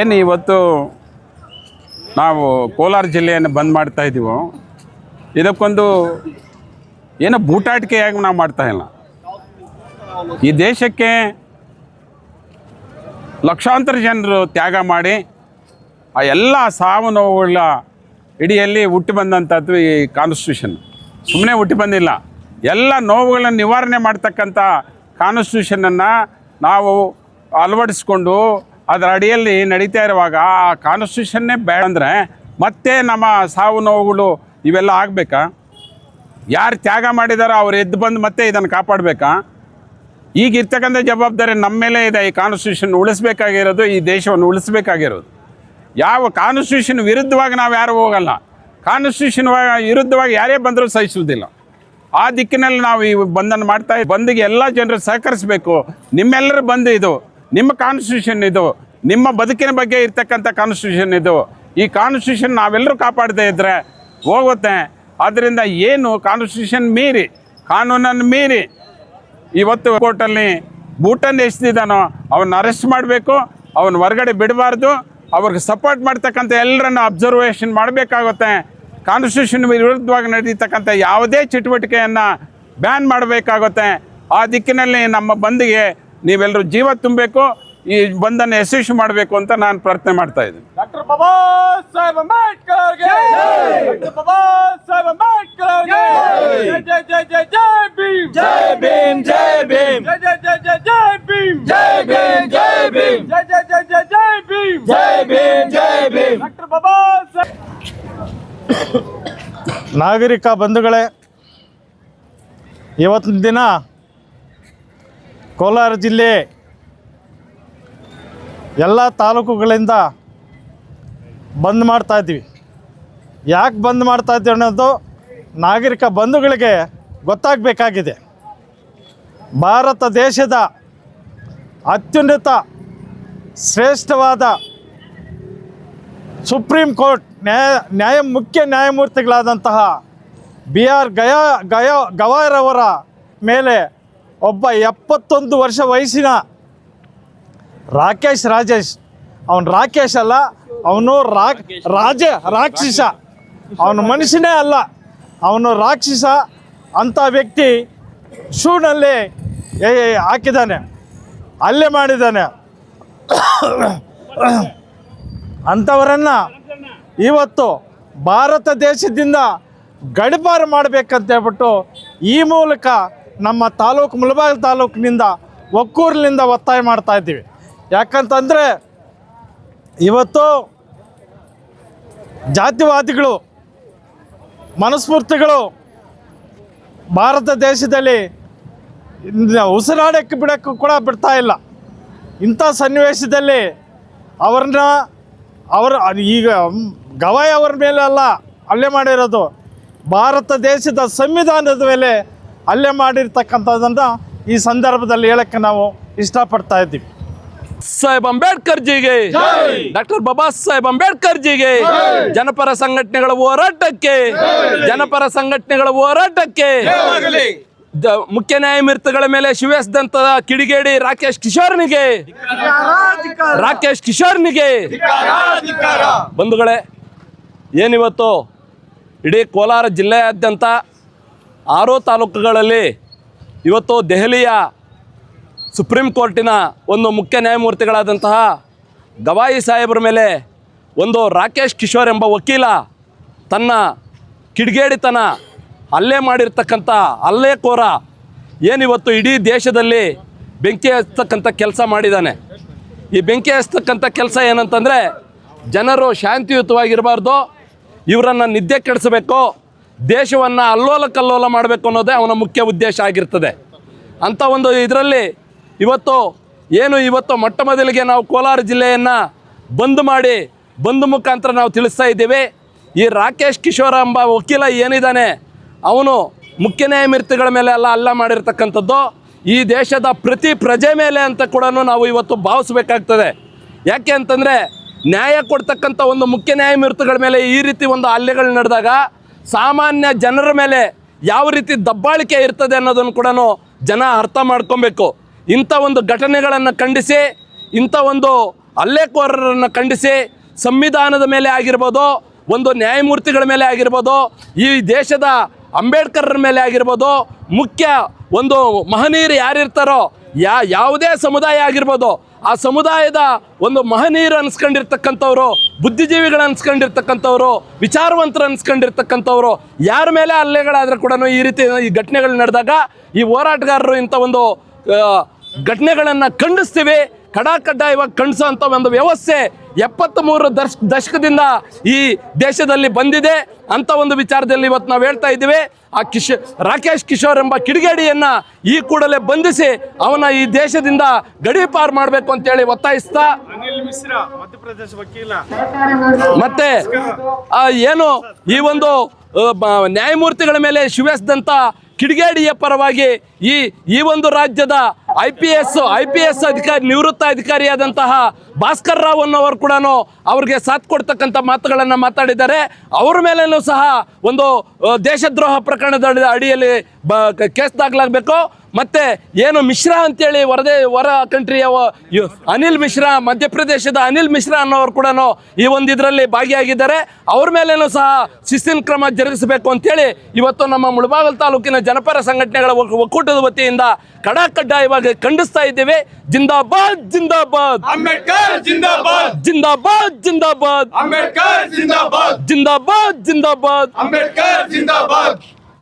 ಏನು ಇವತ್ತು ನಾವು ಕೋಲಾರ ಜಿಲ್ಲೆಯನ್ನು ಬಂದ್ ಮಾಡ್ತಾ ಇದ್ದೀವೋ ಇದಕ್ಕೊಂದು ಏನೋ ಬೂಟಾಟಿಕೆಯಾಗಿ ನಾವು ಮಾಡ್ತಾ ಇಲ್ಲ. ಈ ದೇಶಕ್ಕೆ ಲಕ್ಷಾಂತರ ಜನರು ತ್ಯಾಗ ಮಾಡಿ ಆ ಎಲ್ಲ ಸಾವು ನೋವುಗಳ ಇಡಿಯಲ್ಲಿ ಹುಟ್ಟಿ ಬಂದಂಥದ್ದು ಈ ಕಾನ್ಸ್ಟಿಟ್ಯೂಷನ್ ಸುಮ್ಮನೆ ಹುಟ್ಟಿ ಬಂದಿಲ್ಲ. ಎಲ್ಲ ನೋವುಗಳನ್ನು ನಿವಾರಣೆ ಮಾಡ್ತಕ್ಕಂಥ ಕಾನ್ಸ್ಟಿಟ್ಯೂಷನನ್ನು ನಾವು ಅಳವಡಿಸ್ಕೊಂಡು ಅದರ ಅಡಿಯಲ್ಲಿ ನಡೀತಾ ಇರುವಾಗ ಆ ಕಾನ್ಸ್ಟಿಟ್ಯೂಷನ್ನೇ ಬೇಡ ಅಂದರೆ ಮತ್ತೆ ನಮ್ಮ ಸಾವು ನೋವುಗಳು ಇವೆಲ್ಲ ಆಗಬೇಕಾ? ಯಾರು ತ್ಯಾಗ ಮಾಡಿದಾರೋ ಅವ್ರು ಎದ್ದು ಬಂದು ಮತ್ತೆ ಇದನ್ನು ಕಾಪಾಡಬೇಕಾ? ಈಗ ಇರ್ತಕ್ಕಂಥ ಜವಾಬ್ದಾರಿ ನಮ್ಮ ಮೇಲೆ ಇದೆ, ಈ ಕಾನ್ಸ್ಟಿಟ್ಯೂಷನ್ ಉಳಿಸ್ಬೇಕಾಗಿರೋದು, ಈ ದೇಶವನ್ನು ಉಳಿಸ್ಬೇಕಾಗಿರೋದು. ಯಾವ ಕಾನ್ಸ್ಟಿಟ್ಯೂಷನ್ ವಿರುದ್ಧವಾಗಿ ನಾವು ಯಾರು ಹೋಗಲ್ಲ. ಕಾನ್ಸ್ಟಿಟ್ಯೂಷನ್ ವಿರುದ್ಧವಾಗಿ ಯಾರೇ ಬಂದರೂ ಸಹಿಸುವುದಿಲ್ಲ. ಆ ದಿಕ್ಕಿನಲ್ಲಿ ನಾವು ಈ ಬಂದನ್ನು ಮಾಡ್ತಾ ಬಂದಿಗೆ ಎಲ್ಲ ಜನರು ಸಹಕರಿಸಬೇಕು. ನಿಮ್ಮೆಲ್ಲರೂ ಬಂದು ಇದು ನಿಮ್ಮ ಕಾನ್ಸ್ಟಿಟ್ಯೂಷನ್ ಇದು. ನಿಮ್ಮ ಬದುಕಿನ ಬಗ್ಗೆ ಇರ್ತಕ್ಕಂಥ ಕಾನ್ಸ್ಟಿಟ್ಯೂಷನ್ ಇದು. ಈ ಕಾನ್ಸ್ಟಿಟ್ಯೂಷನ್ ನಾವೆಲ್ಲರೂ ಕಾಪಾಡದೇ ಇದ್ದರೆ ಹೋಗುತ್ತೆ. ಆದ್ದರಿಂದ ಏನು ಕಾನ್ಸ್ಟಿಟ್ಯೂಷನ್ ಮೀರಿ, ಕಾನೂನನ್ನು ಮೀರಿ ಇವತ್ತು ಕೋರ್ಟಲ್ಲಿ ಬೂಟನ್ನು ಎಸ್ತಿದ್ದಾನೋ ಅವನ್ನ ಅರೆಸ್ಟ್ ಮಾಡಬೇಕು ಅವನ್ನ ಹೊರಗಡೆ ಬಿಡಬಾರ್ದು, ಅವ್ರಿಗೆ ಸಪೋರ್ಟ್ ಮಾಡ್ತಕ್ಕಂಥ ಎಲ್ಲರನ್ನು ಅಬ್ಸರ್ವೇಷನ್ ಮಾಡಬೇಕಾಗುತ್ತೆ. ಕಾನ್ಸ್ಟಿಟ್ಯೂಷನ್ ವಿರುದ್ಧವಾಗಿ ನಡೀತಕ್ಕಂಥ ಯಾವುದೇ ಚಟುವಟಿಕೆಯನ್ನು ಬ್ಯಾನ್ ಮಾಡಬೇಕಾಗುತ್ತೆ. ಆ ದಿಕ್ಕಿನಲ್ಲಿ ನಮ್ಮ ಬಂದಿಗೆ ನೀವೆಲ್ಲರೂ ಜೀವ ತುಂಬಬೇಕು ಈ ಬಂಧನ ಯಶಸ್ವಿ ಮಾಡಬೇಕು ಅಂತ ನಾನು ಪ್ರಾರ್ಥನೆ ಮಾಡ್ತಾ ಇದ್ದೀನಿ. ಡಾಕ್ಟರ್ ಬಾಬಾ ಸಾಹೇಬ್ ಅಂಬೇಡ್ಕರ್ಗೆ ಡಾಕ್ಟರ್ ಬಾಬಾ ಸಾಹೇಬ್ ಅಂಬೇಡ್ಕರ್ಗೆ ಜೈ ಜೈ ಜೈ ಜೈ ಭೀಮ್. ಜೈ ಭೀಮ್ ಜೈ ಭೀಮ್. ಜೈ ಜೈ ಜೈ ಜೈ ಜೈ ಭೀಮ್. ಜೈ ಭೀಮ್ ಜೈ ಭೀಮ್. ಜೈ ಜೈ ಜೈ ಜೈ ಜೈ ಭೀಮ್. ಜೈ ಭೀಮ್ ಜೈ ಭೀಮ್. ಡಾಕ್ಟರ್ ನಾಗರಿಕ ಬಂಧುಗಳೇ ಇವತ್ತಿನ ದಿನ ಕೋಲಾರ ಜಿಲ್ಲೆ ಎಲ್ಲ ತಾಲೂಕುಗಳಿಂದ ಬಂದ್ ಮಾಡ್ತಾ ಇದ್ದೀವಿ. ಯಾಕೆ ಬಂದ್ ಮಾಡ್ತಾ ಇದ್ದೀವಿ ಅನ್ನೋದು ನಾಗರಿಕ ಬಂಧುಗಳಿಗೆ ಗೊತ್ತಾಗಬೇಕಾಗಿದೆ. ಭಾರತ ದೇಶದ ಅತ್ಯುನ್ನತ, ಶ್ರೇಷ್ಠವಾದ ಸುಪ್ರೀಂ ಕೋರ್ಟ್ ನ್ಯಾಯ ನ್ಯಾಯ, ಮುಖ್ಯ ನ್ಯಾಯಮೂರ್ತಿಗಳಾದಂತಹ ಬಿ ಆರ್ ಗಯಾ, ಗಯ ಗವಾರವರ ಮೇಲೆ ಒಬ್ಬ ಎಪ್ಪತ್ತೊಂದು ವರ್ಷ ವಯಸ್ಸಿನ ರಾಕೇಶ್ ರಾಜೇಶ್. ಅವನು ರಾಕೇಶ್ ಅಲ್ಲ, ಅವನು ರಾಕ್ ರಾಜ, ರಾಕ್ಷಸ. ಅವನು ಮನುಷ್ಯನೇ ಅಲ್ಲ. ಅವನು ರಾಕ್ಷಸ ಅಂಥ ವ್ಯಕ್ತಿ ಶೂನಲ್ಲಿ ಹಾಕಿದ್ದಾನೆ. ಅಲ್ಲೇ ಮಾಡಿದ್ದಾನೆ. ಅಂಥವರನ್ನು ಇವತ್ತು ಭಾರತ ದೇಶದಿಂದ ಗಡಿಪಾರು ಮಾಡಬೇಕಂತ ಹೇಳ್ಬಿಟ್ಟು ಈ ಮೂಲಕ ನಮ್ಮ ತಾಲೂಕು ಮುಳಬಾಗಿಲು ತಾಲೂಕಿನಿಂದ ಒಕ್ಕೂರಿನಿಂದ ಒತ್ತಾಯ ಮಾಡ್ತಾ ಇದ್ದೀವಿ. ಯಾಕಂತಂದರೆ ಇವತ್ತು ಜಾತಿವಾದಿಗಳು, ಮನಸ್ಫೂರ್ತಿಗಳು ಭಾರತ ದೇಶದಲ್ಲಿ ಉಸಿರಾಡಕ್ಕೆ ಬಿಡೋಕ್ಕೂ ಕೂಡ ಬಿಡ್ತಾ ಇಲ್ಲ. ಇಂಥ ಸನ್ನಿವೇಶದಲ್ಲಿ ಅವ್ರನ್ನ ಅವರು ಈಗ ಗವಾಯಿ ಅವರ ಮೇಲೆ ಅಲ್ಲ, ಹಲ್ಲೆ ಮಾಡಿರೋದು. ಭಾರತ ದೇಶದ ಸಂವಿಧಾನದ ಮೇಲೆ ಹಲ್ಲೆ ಮಾಡಿರ್ತಕ್ಕಂಥದ್ದನ್ನ ಈ ಸಂದರ್ಭದಲ್ಲಿ ಹೇಳಕ್ಕೆ ನಾವು ಇಷ್ಟಪಡ್ತಾ ಇದ್ದೀವಿ. ಸಾಹೇಬ್ ಅಂಬೇಡ್ಕರ್ ಜಿಗೆ ಡಾಕ್ಟರ್ ಬಾಬಾ ಸಾಹೇಬ್ ಅಂಬೇಡ್ಕರ್ ಜಿಗೆ ಜನಪರ ಸಂಘಟನೆಗಳ ಹೋರಾಟಕ್ಕೆ, ಜನಪರ ಸಂಘಟನೆಗಳ ಹೋರಾಟಕ್ಕೆ ಮುಖ್ಯ ನ್ಯಾಯಮೂರ್ತಿಗಳ ಮೇಲೆ ಶಿವೆಸ್ದಂತ ಕಿಡಿಗೇಡಿ ರಾಕೇಶ್ ಕಿಶೋರ್ನಿಗೆ ರಾಕೇಶ್ ಕಿಶೋರ್ನಿಗೆ. ಬಂಧುಗಳೇ, ಏನಿವತ್ತು ಇಡೀ ಕೋಲಾರ ಜಿಲ್ಲೆಯಾದ್ಯಂತ ಆರು ತಾಲೂಕುಗಳಲ್ಲಿ ಇವತ್ತು ದೆಹಲಿಯ ಸುಪ್ರೀಂ ಕೋರ್ಟಿನ ಒಂದು ಮುಖ್ಯ ನ್ಯಾಯಮೂರ್ತಿಗಳಾದಂತಹ ಗವಾಯಿ ಸಾಹೇಬರ ಮೇಲೆ ಒಂದು ರಾಕೇಶ್ ಕಿಶೋರ್ ಎಂಬ ವಕೀಲ ತನ್ನ ಕಿಡಿಗೇಡಿತನ ಹಲ್ಲೆ ಮಾಡಿರ್ತಕ್ಕಂಥ ಹಲ್ಲೆಕೋರ ಏನಿವತ್ತು ಇಡೀ ದೇಶದಲ್ಲಿ ಬೆಂಕಿ ಹಚ್ಚತಕ್ಕಂಥ ಕೆಲಸ ಮಾಡಿದ್ದಾನೆ. ಈ ಬೆಂಕಿ ಹಚ್ಚತಕ್ಕಂಥ ಕೆಲಸ ಏನಂತಂದರೆ ಜನರು ಶಾಂತಿಯುತವಾಗಿರಬಾರ್ದು, ಇವರನ್ನು ನಿದ್ದೆ ಕೆಡಿಸಬೇಕು ದೇಶವನ್ನು ಅಲ್ಲೋಲ ಕಲ್ಲೋಲ ಮಾಡಬೇಕು ಅನ್ನೋದೇ ಅವನ ಮುಖ್ಯ ಉದ್ದೇಶ ಆಗಿರ್ತದೆ. ಅಂಥ ಒಂದು ಇದರಲ್ಲಿ ಇವತ್ತು ಏನು ಇವತ್ತು ಮೊಟ್ಟ ಮೊದಲಿಗೆ ನಾವು ಕೋಲಾರ ಜಿಲ್ಲೆಯನ್ನು ಬಂದ್ ಮಾಡಿ, ಬಂದ್ ಮುಖಾಂತರ ನಾವು ತಿಳಿಸ್ತಾ ಇದ್ದೀವಿ. ಈ ರಾಕೇಶ್ ಕಿಶೋರ್ ಎಂಬ ವಕೀಲ ಏನಿದ್ದಾನೆ ಅವನು ಮುಖ್ಯ ನ್ಯಾಯಮೂರ್ತಿಗಳ ಮೇಲೆ ಎಲ್ಲ ಅಲ್ಲ ಮಾಡಿರ್ತಕ್ಕಂಥದ್ದು. ಈ ದೇಶದ ಪ್ರತಿ ಪ್ರಜೆ ಮೇಲೆ ಅಂತ ಕೂಡ ನಾವು ಇವತ್ತು ಭಾವಿಸ್ಬೇಕಾಗ್ತದೆ. ಯಾಕೆ ಅಂತಂದರೆ ನ್ಯಾಯ ಕೊಡ್ತಕ್ಕಂಥ ಒಂದು ಮುಖ್ಯ ನ್ಯಾಯಮೂರ್ತಿಗಳ ಮೇಲೆ ಈ ರೀತಿ ಒಂದು ಹಲ್ಲೆಗಳು ನಡೆದಾಗ ಸಾಮಾನ್ಯ ಜನರ ಮೇಲೆ ಯಾವ ರೀತಿ ದಬ್ಬಾಳಿಕೆ ಇರ್ತದೆ ಅನ್ನೋದನ್ನು ಕೂಡ ಜನ ಅರ್ಥ ಮಾಡ್ಕೊಬೇಕು. ಇಂಥ ಒಂದು ಘಟನೆಗಳನ್ನು ಖಂಡಿಸಿ, ಇಂಥ ಒಂದು ಹಲ್ಲೆಕೋರರನ್ನು ಖಂಡಿಸಿ, ಸಂವಿಧಾನದ ಮೇಲೆ ಆಗಿರ್ಬೋದು, ಒಂದು ನ್ಯಾಯಮೂರ್ತಿಗಳ ಮೇಲೆ ಆಗಿರ್ಬೋದು, ಈ ದೇಶದ ಅಂಬೇಡ್ಕರ್ರ ಮೇಲೆ ಆಗಿರ್ಬೋದು, ಮುಖ್ಯ ಒಂದು ಮಹನೀಯರು ಯಾರಿರ್ತಾರೋ ಯಾವುದೇ ಸಮುದಾಯ ಆಗಿರ್ಬೋದು ಆ ಸಮುದಾಯದ ಒಂದು ಮಹನೀಯರು ಅನ್ಸ್ಕೊಂಡಿರ್ತಕ್ಕಂಥವ್ರು, ಬುದ್ಧಿಜೀವಿಗಳು ಅನ್ಸ್ಕೊಂಡಿರ್ತಕ್ಕಂಥವ್ರು, ವಿಚಾರವಂತರು ಅನ್ಸ್ಕೊಂಡಿರ್ತಕ್ಕಂಥವ್ರು, ಯಾರ ಮೇಲೆ ಹಲ್ಲೆಗಳಾದ್ರೆ ಕೂಡ ಈ ರೀತಿ ಈ ಘಟನೆಗಳು ನಡೆದಾಗ ಈ ಹೋರಾಟಗಾರರು ಇಂಥ ಒಂದು ಘಟನೆಗಳನ್ನು ಖಂಡಿಸ್ತೀವಿ. ಕಡಾಕಡ್ಡಾಯವಾಗಿ ಖಂಡಿಸೋ ಅಂಥ ಒಂದು ವ್ಯವಸ್ಥೆ ಎಪ್ಪತ್ತ್ ಮೂರು ದಶ್ ದಶಕದಿಂದ ಈ ದೇಶದಲ್ಲಿ ಬಂದಿದೆ ಅಂತ ಒಂದು ವಿಚಾರದಲ್ಲಿ ಇವತ್ತು ನಾವು ಹೇಳ್ತಾ ಇದ್ದೀವಿ. ಆ ಕಿಶ್ ರಾಕೇಶ್ ಕಿಶೋರ್ ಎಂಬ ಕಿಡಿಗೇಡಿಯನ್ನು ಈ ಕೂಡಲೇ ಬಂಧಿಸಿ ಅವನ ಈ ದೇಶದಿಂದ ಗಡೀಪಾರು ಮಾಡಬೇಕು ಅಂತೇಳಿ ಒತ್ತಾಯಿಸ್ತಾ ಮತ್ತೆ ಏನು ಈ ಒಂದು ನ್ಯಾಯಮೂರ್ತಿಗಳ ಮೇಲೆ ಶಿವೆಸ್ದಂಥ ಕಿಡಿಗೇಡಿಯ ಪರವಾಗಿ ಈ ಈ ಒಂದು ರಾಜ್ಯದ I P S I P S ಅಧಿಕಾರಿ, ನಿವೃತ್ತ ಅಧಿಕಾರಿಯಾದಂತಹ ಭಾಸ್ಕರ್ ರಾವ್ ಅನ್ನೋರು ಕೂಡ ಅವ್ರಿಗೆ ಸಾಥ್ ಕೊಡ್ತಕ್ಕಂಥ ಮಾತುಗಳನ್ನು ಮಾತಾಡಿದ್ದಾರೆ. ಅವ್ರ ಮೇಲೇನೂ ಸಹ ಒಂದು ದೇಶದ್ರೋಹ ಪ್ರಕರಣದ ಅಡಿಯಲ್ಲಿ ಬ ಕೇಸ್ ದಾಖಲಾಗಬೇಕು. ಮತ್ತೆ ಏನು ಮಿಶ್ರಾ ಅಂತೇಳಿ ವರದೇ ಹೊರ ಕಂಟ್ರಿಯ ಅನಿಲ್ ಮಿಶ್ರಾ, ಮಧ್ಯಪ್ರದೇಶದ ಅನಿಲ್ ಮಿಶ್ರಾ ಅನ್ನೋರು ಕೂಡ ಈ ಒಂದು ಇದರಲ್ಲಿ ಭಾಗಿಯಾಗಿದ್ದಾರೆ. ಅವ್ರ ಮೇಲೇನೂ ಸಹ ಶಿಸ್ತಿನ ಕ್ರಮ ಜರುಗಿಸಬೇಕು ಅಂತೇಳಿ ಇವತ್ತು ನಮ್ಮ ಮುಳಬಾಗಲ್ ತಾಲೂಕಿನ ಜನಪರ ಸಂಘಟನೆಗಳ ಒಕ್- ಒಕ್ಕೂಟದ ವತಿಯಿಂದ ಕಡಾಕಡ್ಡಾಯವಾಗಿ ಖಂಡಿಸ್ತಾ ಇದ್ದೇವೆ. ಜಿಂದಾಬಾದ್ ಜಿಂದಾಬಾದ್. ಅಂಬೇಡ್ಕರ್ ಜಿಂದಾಬಾದ್. ಜಿಂದಾಬಾದ್ ಜಿಂದಾಬಾದ್. ಅಂಬೇಡ್ಕರ್ ಜಿಂದಾಬಾದ್. ಜಿಂದಾಬಾದ್ ಜಿಂದಾಬಾದ್. ಅಂಬೇಡ್ಕರ್ ಜಿಂದಾಬಾದ್.